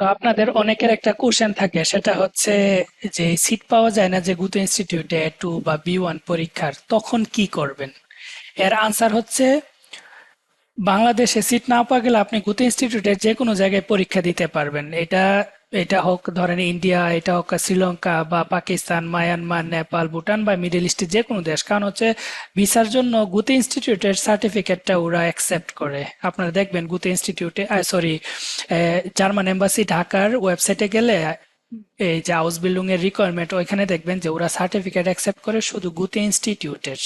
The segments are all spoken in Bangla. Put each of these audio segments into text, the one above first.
আপনাদের অনেকের একটা কোশ্চেন থাকে, সেটা হচ্ছে যে সিট পাওয়া যায় না যে গুতো ইনস্টিটিউটে টু বা বি ওয়ান পরীক্ষার, তখন কি করবেন? এর আনসার হচ্ছে, বাংলাদেশে সিট না পাওয়া গেলে আপনি গুতো ইনস্টিটিউটের যে কোনো জায়গায় পরীক্ষা দিতে পারবেন। এটা এটা হোক ধরেন ইন্ডিয়া, এটা হোক শ্রীলঙ্কা বা পাকিস্তান, মায়ানমার, নেপাল, ভুটান বা মিডল ইস্টের যে কোনো দেশ। কারণ হচ্ছে ভিসার জন্য গুতে ইনস্টিটিউটের সার্টিফিকেটটা ওরা অ্যাকসেপ্ট করে। আপনারা দেখবেন গুতে ইনস্টিটিউটে সরি জার্মান এম্বাসি ঢাকার ওয়েবসাইটে গেলে এই যে হাউস বিল্ডিং এর রিকোয়ারমেন্ট ওইখানে দেখবেন যে ওরা সার্টিফিকেট অ্যাকসেপ্ট করে শুধু গুতে ইনস্টিটিউটের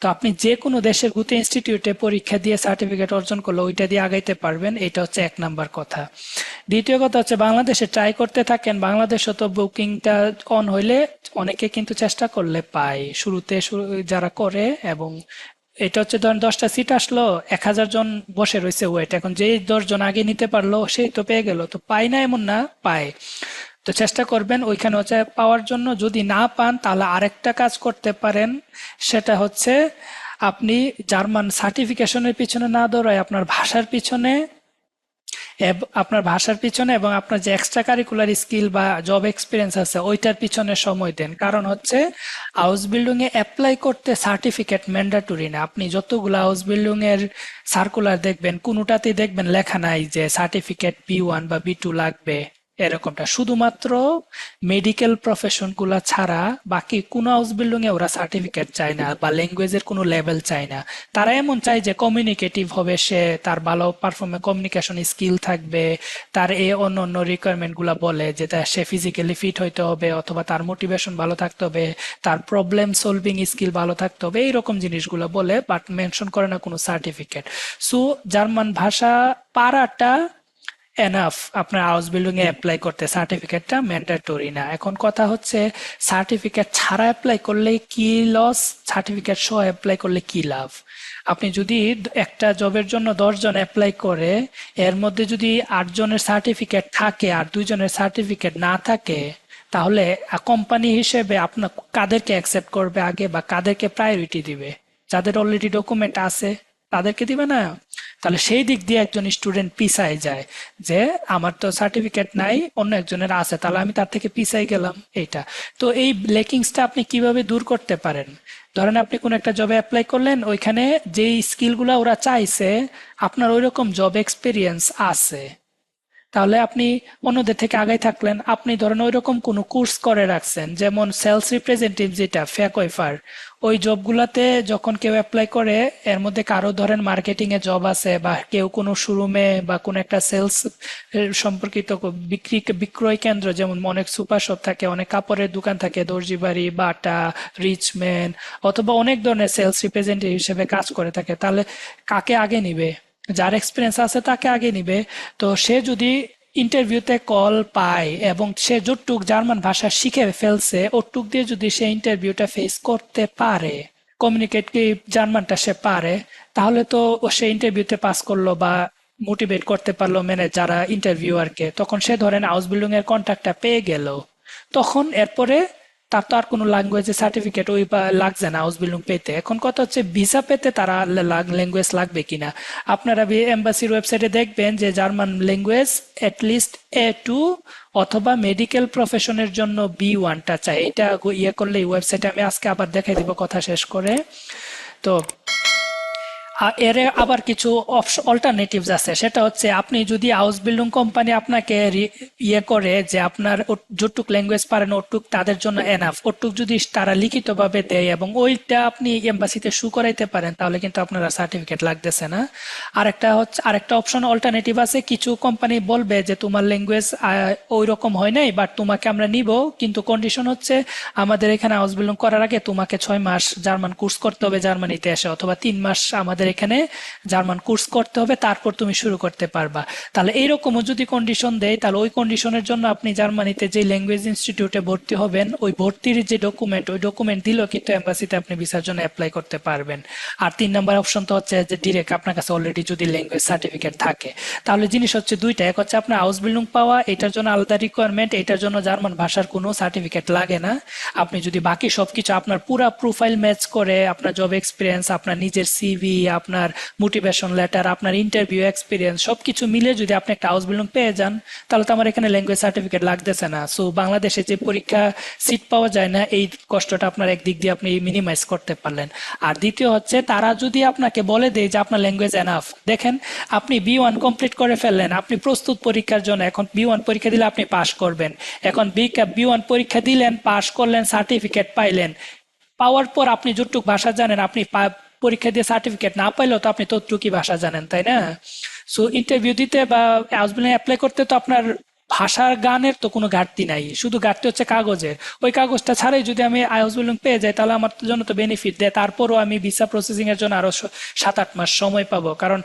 তো আপনি যে কোনো দেশের গুতে ইনস্টিটিউটে পরীক্ষা দিয়ে সার্টিফিকেট অর্জন করলে ওইটা দিয়ে আগাইতে পারবেন, এটা হচ্ছে এক নাম্বার কথা। দ্বিতীয় কথা হচ্ছে বাংলাদেশে ট্রাই করতে থাকেন, বাংলাদেশে তো বুকিংটা অন হইলে অনেকে কিন্তু চেষ্টা করলে পায়। শুরুতে শুরু, যারা করে এবং এটা হচ্ছে ধরেন দশটা সিট আসলো, এক হাজার জন বসে রয়েছে ওয়েট এখন যেই দশ জন আগে নিতে পারল, সেই তো পেয়ে গেল, তো পায় না এমন না, পায়। তো চেষ্টা করবেন ওইখানে হচ্ছে পাওয়ার জন্য। যদি না পান, তাহলে আরেকটা কাজ করতে পারেন। সেটা হচ্ছে আপনি জার্মান সার্টিফিকেশনের পিছনে না দৌড়ায় আপনার ভাষার পিছনে আপনার ভাষার পিছনে এবং আপনার যে এক্সট্রা কারিকুলার স্কিল বা জব এক্সপিরিয়েন্স আছে, ওইটার পিছনে সময় দেন। কারণ হচ্ছে হাউস বিল্ডিং এ অ্যাপ্লাই করতে সার্টিফিকেট ম্যান্ডাটরি না। আপনি যতগুলো হাউস বিল্ডিং এর সার্কুলার দেখবেন, কোনোটাতেই দেখবেন লেখা নাই যে সার্টিফিকেট বি ওয়ান বা বি টু লাগবে। এরকমটা। শুধুমাত্র মেডিকেল প্রফেশনগুলা ছাড়া বাকি কোনো হাউস বিল্ডিং এ ওরা সার্টিফিকেট চায় না বা ল্যাঙ্গুয়েজের কোনো লেভেল চায় না। তারা এমন চায় যে কমিউনিকেটিভ হবে সে, তার ভালো পারফর্মে কমিউনিকেশন স্কিল থাকবে, তার এই অন্য অন্য রিকোয়ারমেন্টগুলা বলে যে সে ফিজিক্যালি ফিট হইতে হবে অথবা তার মোটিভেশন ভালো থাকতে হবে, তার প্রবলেম সলভিং স্কিল ভালো থাকতে হবে, এইরকম জিনিসগুলো বলে বাট মেনশন করে না কোনো সার্টিফিকেট সো জার্মান ভাষা পারাটা এনাফ আপনার হাউস বিল্ডিং এ অ্যাপ্লাই করতে সার্টিফিকেটটা ম্যান্ডেটরি না। এখন কথা হচ্ছে সার্টিফিকেট ছাড়া অ্যাপ্লাই করলে কি লস সার্টিফিকেট সহ অ্যাপ্লাই করলে কি লাভ? আপনি যদি একটা জবের জন্য দশজন অ্যাপ্লাই করে এর মধ্যে যদি আট জনের সার্টিফিকেট থাকে আর দুইজনের সার্টিফিকেট না থাকে তাহলে কোম্পানি হিসেবে আপনার কাদেরকে অ্যাকসেপ্ট করবে আগে বা কাদেরকে প্রায়োরিটি দিবে? যাদের অলরেডি ডকুমেন্ট আছে। তাদেরকে দিবে না? তাহলে সেই দিক দিয়ে একজন স্টুডেন্ট পিছায় যায় যে, আমার তো সার্টিফিকেট নাই, অন্য একজনের আছে, তাহলে আমি তার থেকে পিছাই গেলাম। এইটা। তো এই লেকিংসটা আপনি কীভাবে দূর করতে পারেন? ধরেন আপনি কোন একটা জবে অ্যাপ্লাই করলেন, ওইখানে যেই স্কিলগুলো ওরা চাইছে, আপনার ওই রকম জব এক্সপিরিয়েন্স আছে। তাহলে আপনি অন্যদের থেকে আগাই থাকলেন। আপনি ধরেন ওইরকম কোনো কোর্স করে রাখছেন, যেমন সেলস রিপ্রেজেন্টেটিভ যেটা ফ্যাকওয়েফার ওই জবগুলাতে যখন কেউ অ্যাপ্লাই করে, এর মধ্যে কারও ধরেন মার্কেটিং এ জব আছে বা কেউ কোনো শোরুমে বা কোনো একটা সেলস সম্পর্কিত বিক্রি, বিক্রয় কেন্দ্র, যেমন অনেক সুপার শপ থাকে, অনেক কাপড়ের দোকান থাকে দর্জি বাড়ি বাটা রিচম্যান অথবা অনেক ধরনের সেলস রিপ্রেজেন্টেটিভ হিসেবে কাজ করে থাকে। তাহলে কাকে আগে নিবে? যার এক্সপিরিয়েন্স আছে তাকে আগে নিবে। তো সে যদি ইন্টারভিউতে কল পায় এবং সে যতটুক জার্মান ভাষা শিখে ফেলছে ওটুক দিয়ে যদি সে ইন্টারভিউটা ফেস করতে পারে কমিউনিকেট কি জার্মানটা সে পারে, তাহলে তো সে ইন্টারভিউতে পাস করল বা মোটিভেট করতে পারল মেনে যারা ইন্টারভিউ ইন্টারভিউয়ারকে তখন সে ধরেন হাউস বিল্ডিং এর কন্ট্রাক্টটা পেয়ে গেল। তখন এরপরে তার তো আর কোনো ল্যাঙ্গুয়েজের সার্টিফিকেট ওই লাগছে না হাউস বিল্ডিং পেতে। এখন কথা হচ্ছে ভিসা পেতে তারা ল্যাঙ্গুয়েজ লাগবে কিনা। আপনারা এম্বাসির ওয়েবসাইটে দেখবেন যে German language least A two অথবা মেডিকেল প্রফেশনের জন্য বি ওয়ানটা চাই। এটা ইয়ে করলে ওয়েবসাইটে আমি আজকে আবার দেখাই দিব কথা শেষ করে। তো এর আবার কিছু অল্টারনেটিভস আছে। সেটা হচ্ছে আপনি যদি হাউস বিল্ডিং কোম্পানি আপনাকে ইয়ে করে যে আপনার যতটুক ল্যাঙ্গুয়েজ পারেন ওটুক তাদের জন্য এনাফ ওটুক যদি তারা লিখিতভাবে দেয় এবং ওইটা আপনি এম্বাসিতে শু করাইতে পারেন, তাহলে কিন্তু আপনার সার্টিফিকেট লাগতেছে না। আরেকটা হচ্ছে, আরেকটা অপশন অল্টারনেটিভ আছে। কিছু কোম্পানি বলবে যে তোমার ল্যাঙ্গুয়েজ ওই রকম হয় নাই বাট তোমাকে আমরা নিব। কিন্তু কন্ডিশন হচ্ছে আমাদের এখানে হাউস বিল্ডিং করার আগে তোমাকে ছয় মাস জার্মান কোর্স করতে হবে জার্মানিতে এসে, অথবা তিন মাস আমাদের এখানে জার্মান কোর্স করতে হবে, তারপর তুমি শুরু করতে পারবা। তাহলে এইরকমও যদি কন্ডিশন দেয়, তাহলে ওই কন্ডিশনের জন্য আপনি জার্মানিতে যে ল্যাঙ্গুয়েজ ইনস্টিটিউটে ভর্তি হবেন, ওই ভর্তির যে ডকুমেন্ট ওই ডকুমেন্ট দিলেও কিন্তু এম্বাসিতে আপনি ভিসার জন্য অ্যাপ্লাই করতে পারবেন। আর তিন নম্বর অপশন তো হচ্ছে যে ডিরেক্ট আপনার কাছে অলরেডি যদি ল্যাঙ্গুয়েজ সার্টিফিকেট থাকে। তাহলে জিনিস হচ্ছে দুইটা, এক হচ্ছে আপনার হাউস বিল্ডিং পাওয়া, এটার জন্য আলাদা রিকোয়ারমেন্ট এটার জন্য জার্মান ভাষার কোনো সার্টিফিকেট লাগে না। আপনি যদি বাকি সবকিছু আপনার পুরা প্রোফাইল ম্যাচ করে, আপনার জব এক্সপিরিয়েন্স আপনার নিজের সিভি আপনার মোটিভেশন লেটার আপনার ইন্টারভিউ এক্সপিরিয়েন্স সবকিছু মিলে যদি আপনি একটা হাউস বিল্ডিং পেয়ে যান, তাহলে তো আমার এখানে ল্যাঙ্গুয়েজ সার্টিফিকেট লাগতেছে না। সো বাংলাদেশে যে পরীক্ষা সিট পাওয়া যায় না, এই কষ্টটা আপনার একদিক দিয়ে আপনি মিনিমাইজ করতে পারলেন। আর দ্বিতীয় হচ্ছে, তারা যদি আপনাকে বলে দেয় যে আপনার ল্যাঙ্গুয়েজ এনাফ দেখেন আপনি বি ওয়ান কমপ্লিট করে ফেললেন, আপনি প্রস্তুত পরীক্ষার জন্য, এখন বি ওয়ান পরীক্ষা দিলে আপনি পাশ করবেন। এখন বি বি ওয়ান পরীক্ষা দিলেন পাশ করলেন সার্টিফিকেট পাইলেন, পাওয়ার পর আপনি যতটুক ভাষা জানেন, আপনি পরীক্ষা দিয়ে সার্টিফিকেট না পাইলেও তো আপনি তো ততটুকুই ভাষা জানেন, তাই না? সো ইন্টারভিউ দিতে বা অ্যাপ্লাই করতে তো আপনার ভাষার গানের তো কোনো ঘাটতি নাই, শুধু ঘাটতি হচ্ছে কাগজের। ওই কাগজটা ছাড়াই যদি আমি হাউস পেয়ে যাই, তাহলে আমার জন্য তো বেনিফিট দেয়। তারপরও আমি ভিসা প্রসেসিং এর জন্য আরও সাত আট মাস সময় পাবো। কারণ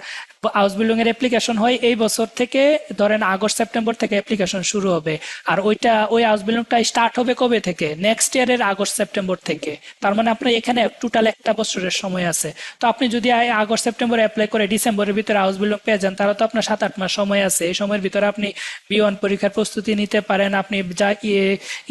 হাউস বিল্ডিং এর অ্যাপ্লিকেশন হয় এই বছর থেকে, ধরেন আগস্ট, সেপ্টেম্বর থেকে অ্যাপ্লিকেশন শুরু হবে। আর ওইটা, ওই হাউস বিল্ডিংটা স্টার্ট হবে কবে থেকে? নেক্সট ইয়ারের আগস্ট, সেপ্টেম্বর থেকে। তার মানে আপনার এখানে টোটাল একটা বছরের সময় আছে। তো আপনি যদি আগস্ট, সেপ্টেম্বরে অ্যাপ্লাই করে ডিসেম্বরের ভিতরে হাউস বিল্ডিং পেয়ে যান, তাহলে তো আপনার সাত আট মাস সময় আছে। এই সময়ের ভিতরে আপনি বি ওয়ান পরীক্ষার প্রস্তুতি নিতে পারেন। আপনি যা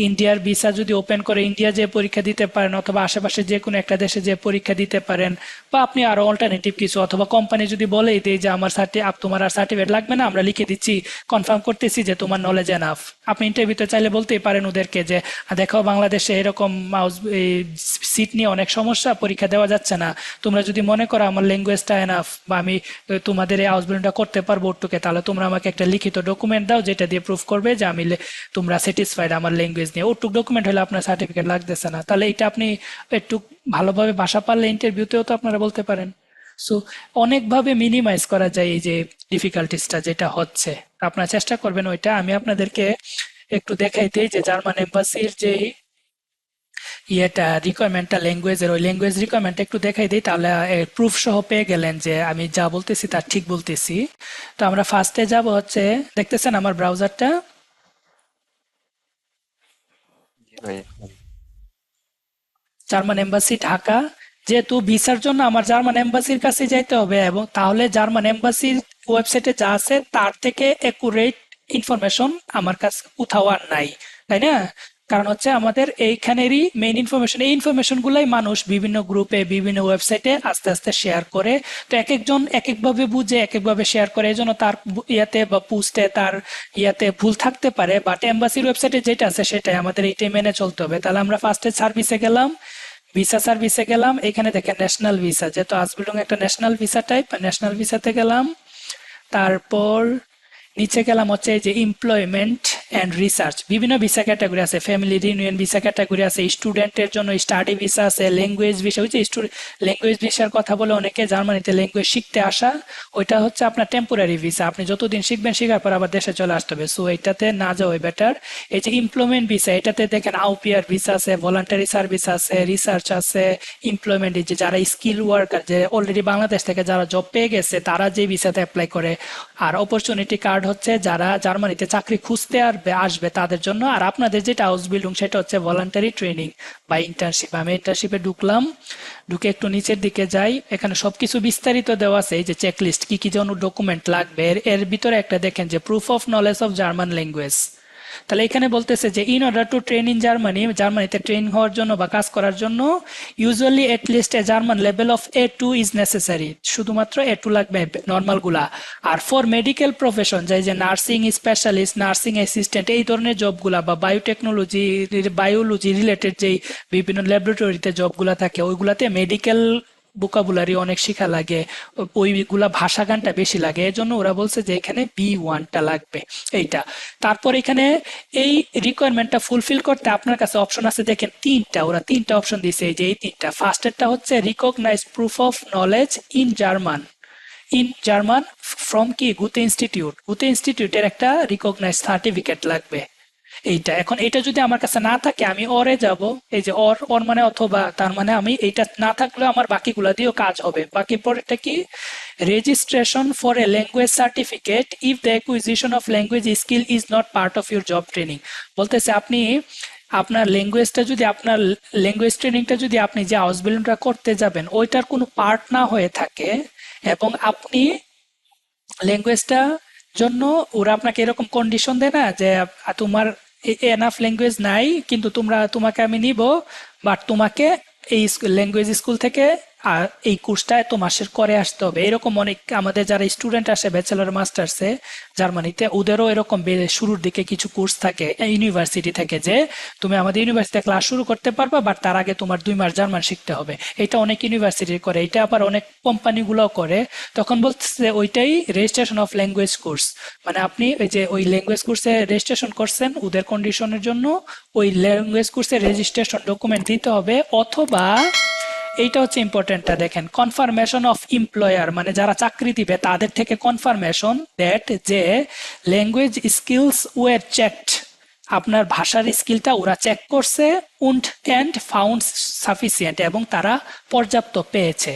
ইন্ডিয়ার ভিসা যদি ওপেন করে ইন্ডিয়া যে পরীক্ষা দিতে পারেন অথবা আশেপাশে যে কোনো একটা দেশে যে পরীক্ষা দিতে পারেন বা আপনি আরও অল্টারনেটিভ কিছু অথবা কোম্পানি যদি বলেই দেয় যে আমার সার্টি তোমার আর সার্টিফিকেট লাগবে না, আমরা লিখে দিচ্ছি কনফার্ম করতেছি যে তোমার নলেজ এনাফ আপনি ইন্টারভিউতে চাইলে বলতেই পারেন ওদেরকে যে দেখো বাংলাদেশে এরকম সিট নিয়ে অনেক সমস্যা, পরীক্ষা দেওয়া যাচ্ছে না। তোমরা যদি মনে করো আমার ল্যাঙ্গুয়েজটা এনাফ বা আমি তোমাদের এই হাউস করতে পারব ওটুকে, তাহলে তোমরা আমাকে একটা লিখিত ডকুমেন্ট দাও, যেটা দিয়ে প্রুফ করবে যে আমি তোমরা স্যাটিসফাইড আমার ল্যাঙ্গুয়েজ নিয়ে। ওটুক ডকুমেন্ট হলে আপনার সার্টিফিকেট লাগতেছে না। তাহলে এটা আপনি একটু ভালোভাবে ভাষা পারলে ইন্টারভিউতেও তো আপনারা বলতে পারেন। সো অনেকভাবে মিনিমাইজ করা যায় এই যে ডিফিকাল্টিসটা যেটা হচ্ছে। আপনারা চেষ্টা করবেন ওইটা। আমি আপনাদেরকে একটু দেখাই দিই যে জার্মান এম্বাসির যে ইয়েটা রিকোয়ারমেন্টটা ল্যাঙ্গুয়েজের ওই ল্যাঙ্গুয়েজ রিকোয়ারমেন্ট একটু দেখাই দিই তাহলে প্রুফ সহ পেয়ে গেলেন যে আমি যা বলতেছি তা ঠিক বলতেছি। তো আমরা ফার্স্টে যাব হচ্ছে দেখতেছেন আমার ব্রাউজারটা জার্মান এম্বাসি ঢাকা। যেহেতু ভিসার জন্য আমার জার্মান এম্বাসির কাছে যাইতে হবে এবং তাহলে জার্মান এম্বাসির ওয়েবসাইটে যা আছে তার থেকে একুরেট ইনফরমেশন আমার কাছে কোথাও আর নাই তাই না? কারণ হচ্ছে আমাদের এইখানেরই মেইন ইনফরমেশন এই ইনফরমেশন গুলাই মানুষ বিভিন্ন গ্রুপে বিভিন্ন ওয়েবসাইটে আস্তে আস্তে শেয়ার করে। তো এক একজন এক একভাবে বুঝে এক একভাবে শেয়ার করে, এই জন্য তার ইয়াতে বা পোস্টে তার ইয়াতে ভুল থাকতে পারে। বাট এম্বাসির ওয়েবসাইটে যেটা আছে সেটাই আমাদের এইটাই মেনে চলতে হবে। তাহলে আমরা ফার্স্টে সার্ভিসে গেলাম ভিসা সার্ভিসে গেলাম। এখানে দেখেন ন্যাশনাল ভিসা যেহেতু আসবিলং একটা ন্যাশনাল ভিসা টাইপ ন্যাশনাল ভিসাতে গেলাম। তারপর নিচে গেলাম হচ্ছে এই যে এমপ্লয়মেন্ট অ্যান্ড রিসার্চ বিভিন্ন ভিসা ক্যাটাগরি আছে ফ্যামিলি রিউনিয়ন ভিসা ক্যাটাগরি আছে স্টুডেন্টের জন্য স্টাডি ভিসা আছে ল্যাঙ্গুয়েজ ভিসা যে ল্যাঙ্গুয়েজ ভিসার কথা বলে অনেকে জার্মানিতে ল্যাঙ্গুয়েজ শিখতে আসা, ওইটা হচ্ছে আপনার টেম্পোরারি ভিসা আপনি যতদিন শিখবেন শেখার পর আবার দেশে চলে আসতে হবে। সো এটাতে না যাওয়াই বেটার এই যে এমপ্লয়মেন্ট ভিসা এটাতে দেখেন আউপিআর ভিসা আছে ভলান্টারি সার্ভিস আছে রিসার্চ আছে এমপ্লয়মেন্ট যে যারা স্কিল ওয়ার্কার যে অলরেডি বাংলাদেশ থেকে যারা জব পেয়ে গেছে, তারা যে ভিসাতে অ্যাপ্লাই করে। আর অপরচুনিটি কার্ড হচ্ছে যারা জার্মানিতে চাকরি খুঁজতে আসবে আসবে তাদের জন্য। আর আপনাদের যেটা হাউস বিল্ডিং সেটা হচ্ছে ভলান্টারি ট্রেনিং বা ইন্টার্নশিপ আমি ইন্টার্নশিপে ঢুকলাম, ঢুকে একটু নিচের দিকে যাই। এখানে সবকিছু বিস্তারিত দেওয়া আছে, এই যে চেকলিস্ট কি কি যেন ডকুমেন্ট লাগবে। এর ভিতরে একটা দেখেন যে proof of knowledge of German language তাহলে এখানে বলতেছে যে in order to train in Germany জার্মানিতে ট্রেন হওয়ার জন্য বা কাজ করার জন্য usually at least A German level of A two is necessary শুধুমাত্র এ টু লাগবে নর্মালগুলা আর ফর মেডিকেল প্রফেশন যাই যে নার্সিং স্পেশালিস্ট নার্সিং অ্যাসিস্ট্যান্ট এই ধরনের জবগুলা বা বায়োটেকনোলজি বায়োলজি রিলেটেড যেই বিভিন্ন ল্যাবরেটরিতে জবগুলা থাকে, ওইগুলাতে মেডিকেল ভোকাবুলারি অনেক শেখা লাগে, ওইগুলা ভাষা গানটা বেশি লাগে, এজন্য ওরা বলছে যে এখানে বি ওয়ানটা লাগবে, এইটা। তারপর এখানে এই রিকোয়ারমেন্টটা ফুলফিল করতে আপনার কাছে অপশন আছে, দেখেন তিনটা, ওরা তিনটা অপশন দিছে এই যে এই তিনটা। ফার্স্টেরটা হচ্ছে recognise proof of knowledge in German in German from কি? গুতে ইনস্টিটিউট গুতে ইনস্টিটিউটের একটা রিকগনাইজ সার্টিফিকেট লাগবে। এইটা। এখন এটা যদি আমার কাছে না থাকে, আমি অরে যাব। এই যে অর অর মানে অথবা তার মানে আমি এইটা না থাকলেও আমার বাকিগুলা দিয়েও কাজ হবে। বাকি পরেরটা কি? Registration for a language certificate if the acquisition of language skill is not part of your job training বলতেছে আপনি আপনার ল্যাঙ্গুয়েজটা যদি, আপনার ল্যাঙ্গুয়েজ ট্রেনিংটা যদি আপনি যে হাউস বিল্ডিংটা করতে যাবেন, ওইটার কোনো পার্ট না হয়ে থাকে এবং আপনি ল্যাঙ্গুয়েজটা জন্য ওরা আপনাকে এরকম কন্ডিশন দেয় না যে তোমার এনাফ ল্যাঙ্গুয়েজ নাই কিন্তু তোমরা তোমাকে আমি নিব বাট তোমাকে এই ল্যাঙ্গুয়েজ স্কুল থেকে এই কোর্সটা এত মাসের করে আসতে হবে। এরকম অনেক আমাদের যারা স্টুডেন্ট আসে ব্যাচেলর, মাস্টার্সে জার্মানিতে, ওদেরও এরকম শুরুর দিকে কিছু কোর্স থাকে ইউনিভার্সিটি থেকে যে, তুমি আমাদের ইউনিভার্সিটিতে ক্লাস শুরু করতে পারবা, বাট তার আগে তোমার দুই মাস জার্মান শিখতে হবে। এটা অনেক ইউনিভার্সিটি করে, এটা আবার অনেক কোম্পানিগুলো করে। তখন বলতেছে ওইটাই রেজিস্ট্রেশন অফ ল্যাঙ্গুয়েজ কোর্স মানে আপনি ওই যে, ওই ল্যাঙ্গুয়েজ কোর্সে রেজিস্ট্রেশন করছেন, ওদের কন্ডিশনের জন্য ওই ল্যাঙ্গুয়েজ কোর্সে রেজিস্ট্রেশন ডকুমেন্ট দিতে হবে, অথবা এইটা হচ্ছে ইম্পর্টেন্টটা দেখেন। কনফার্মেশন অফ এমপ্লয়ার মানে যারা চাকরি দিবে, তাদের থেকে কনফার্মেশন দ্যাট যে ল্যাঙ্গুয়েজ স্কিলস ওয়ার চেকড আপনার ভাষার স্কিলটা ওরা চেক করছে উন্ড অ্যান্ড ফাউন্ড সাফিসিয়েন্ট এবং তারা পর্যাপ্ত পেয়েছে।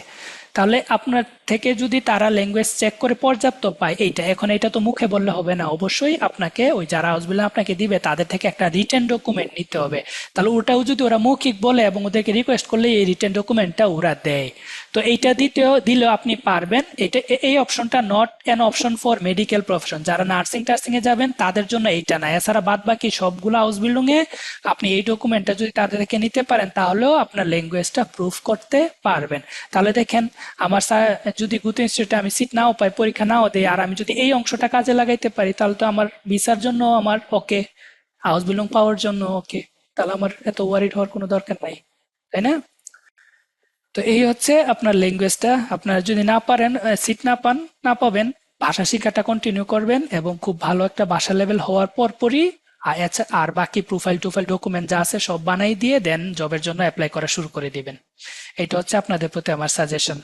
তাহলে আপনার থেকে যদি তারা ল্যাঙ্গুয়েজ চেক করে পর্যাপ্ত পায়, এইটা, এখন এটা তো মুখে বললে হবে না। অবশ্যই আপনাকে ওই যারা হাউসবিল আপনাকে দিবে, তাদের থেকে একটা রিটেন ডকুমেন্ট নিতে হবে। তাহলে ওটাও যদি ওরা মৌখিক বলে এবং ওদেরকে রিকোয়েস্ট করলে এই রিটেন ডকুমেন্টটা ওরা দেয়। তো এইটা দিতেও দিলেও আপনি পারবেন। এটা এই অপশনটা not an option for medical profession যারা নার্সিং টার্সিংয়ে যাবেন, তাদের জন্য এইটা না। এছাড়া বাদ বাকি সবগুলো হাউস বিল্ডিং এ আপনি এই ডকুমেন্টটা যদি তাদের থেকে নিতে পারেন, তাহলেও আপনার ল্যাঙ্গুয়েজটা প্রুফ করতে পারবেন। তাহলে দেখেন, আমার যদি গুতো ইনস্টিটিউটে আমি সিট নাও পাই, পরীক্ষা নাও দেয় আর আমি যদি এই অংশটা কাজে লাগাইতে পারি, তাহলে তো আমার ভিসার জন্য আমার ওকে হাউস বিল্ডিং পাওয়ার জন্য ওকে তাহলে আমার এত ওয়ারিড হওয়ার কোনো দরকার নাই, তাই না? তো এই হচ্ছে আপনার ল্যাঙ্গুয়েজটা আপনার যদি না পারেন সিট না পান, না পাবেন, ভাষা শিক্ষাটা কন্টিনিউ করবেন এবং খুব ভালো একটা ভাষা লেভেল হওয়ার পরপরই আর এছা- আর বাকি প্রোফাইল টুফাইল ডকুমেন্ট যা আছে সব বানাই দিয়ে দেন জবের জন্য অ্যাপ্লাই করা শুরু করে দিবেন। এটা হচ্ছে আপনাদের প্রতি আমার সাজেশন